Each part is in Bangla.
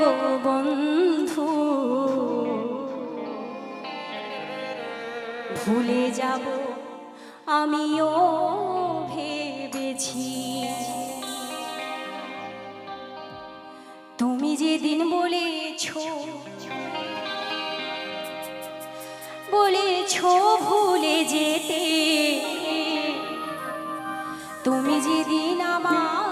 গো বন্ধু। ভুলে যাব আমিও ভেবেছি। তুমি যেদিন বলেছ বলেছ ভুলে যেতে। তুমি যেদিন আমার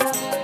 Thank you.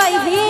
জয় ভীম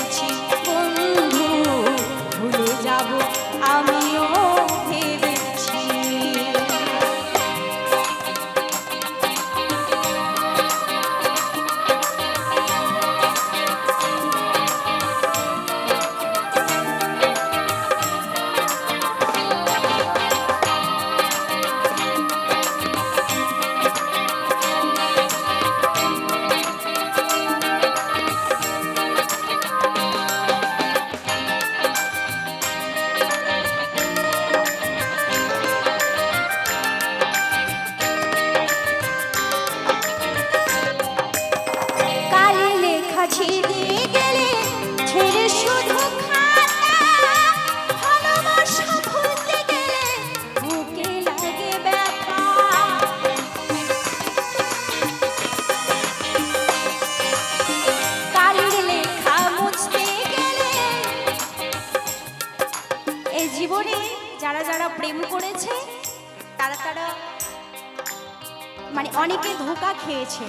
মানে অনেকে ধোকা খেয়েছে।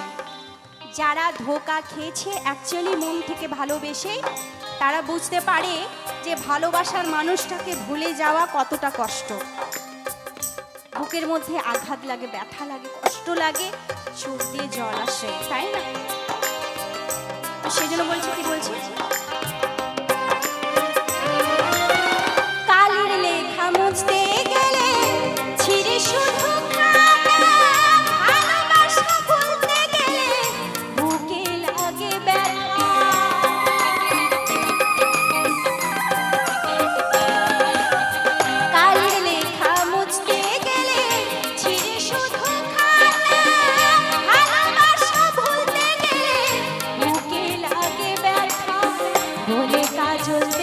যারা ধোকা খেয়েছে অ্যাকচুয়ালি মন থেকে ভালোবেসে তারা বুঝতে পারে যে ভালোবাসার মানুষটাকে ভুলে যাওয়া কতটা কষ্ট। বুকের মধ্যে আঘাত লাগে, ব্যথা লাগে, কষ্ট লাগে চোখ দিয়ে জল আসে, তাই না? তো সেই জন্য বলছে, কি বলছে? চলবে